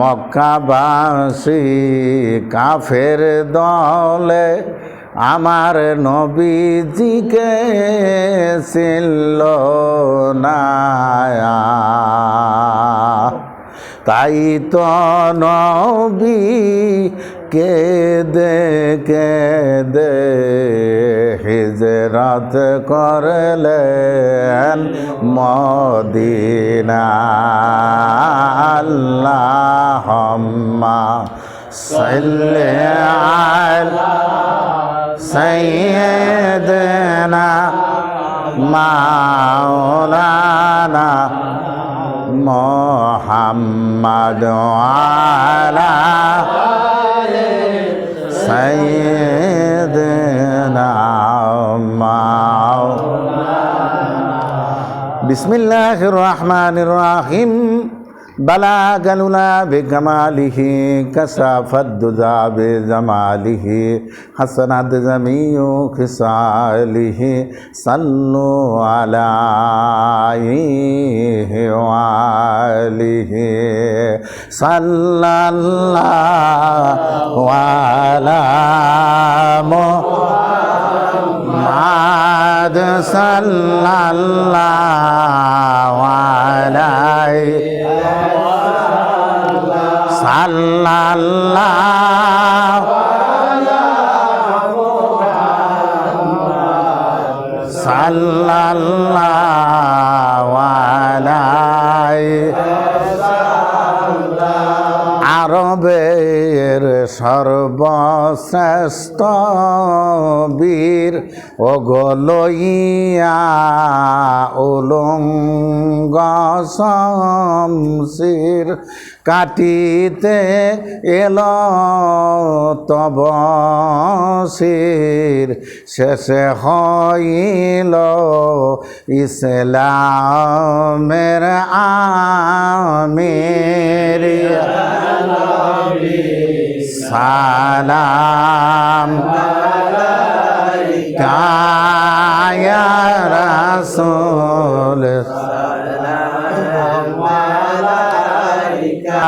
মক্কাবাসী, কাফের দলে আমার নবীজিকে ছিল না। তাই তো নবী কেদে কেদে হিজরত করলেন মদিনা। صل على سيدنا مولانا محمد وعلى سيدنا مولانا. بسم الله الرحمن الرحيم. বালাগালুনা বেগমালিহি কসাফদ্দুজা বেজমালিহি হাসনাত জমিউ খিসালিহি সাল্লু আলাইহি ওয়ালিহি সাল্লাল্লাহু আলা قد صلى الله عليه صلى الله صلى الله عليه আরবের সর্বশ্রেষ্ঠ বীর। ও গলইয়া উলঙ্গ শমশির কাটিতে এল তব শির। শেষে হইল ইসলামের আমির সালাম। কায়া রাসূল। সালাম আলাইকা।